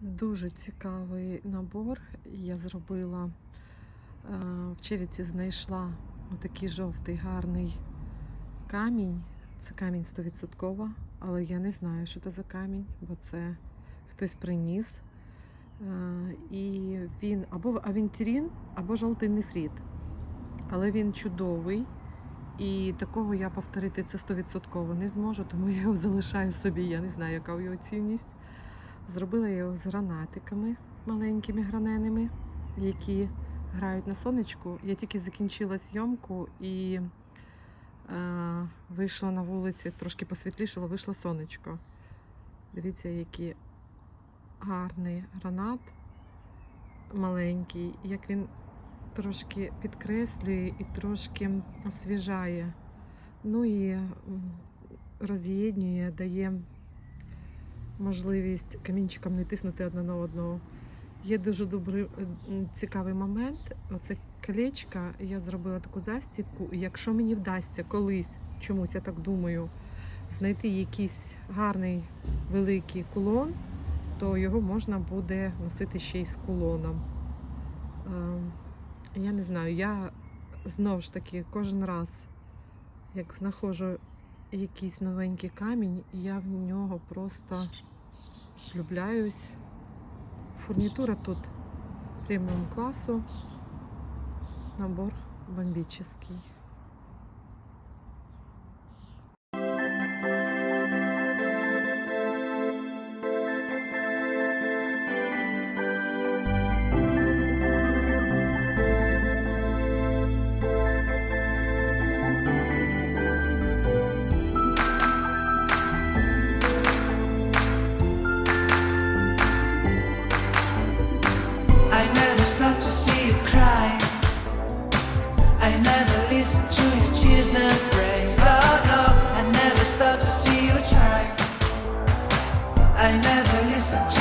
Дуже цікавий набор. Я зробила е, в черіці знайшла отакий жовтий гарний камінь. Це камінь 100%, але я не знаю, що це за камінь, бо це хтось приніс. Е, І він або авентірін, або жовтий нефрит. Але він чудовий. І такого я повторити це 100% не зможу, тому я його залишаю собі. Я не знаю, яка його цінність. Зробила його з гранатиками маленькими граненими, які грають на сонечку. Я тільки закінчила зйомку і е, вийшла на вулиці, трошки посвітлішало, вийшло сонечко. Дивіться, який гарний гранат маленький, як він трошки підкреслює і трошки освіжає. Ну і роз'єднює, дає можливість камінчикам не тиснути одне на одного. Є дуже добрий е, цікавий момент. Оце колечко, я зробила таку застібку. І якщо мені вдасться колись, чомусь я так думаю, знайти якийсь гарний великий кулон, то його можна буде носити ще й з кулоном. Ем, Я не знаю, я знову ж таки кожен раз, як знаходжу якийсь новенький камінь, і я в нього просто влюбляюсь. Фурнітура тут преміум класу. Набор бомбічний. Stop to see you cry. I never listen to your tears and praise. Oh no, I never stop to see you try. I never listen to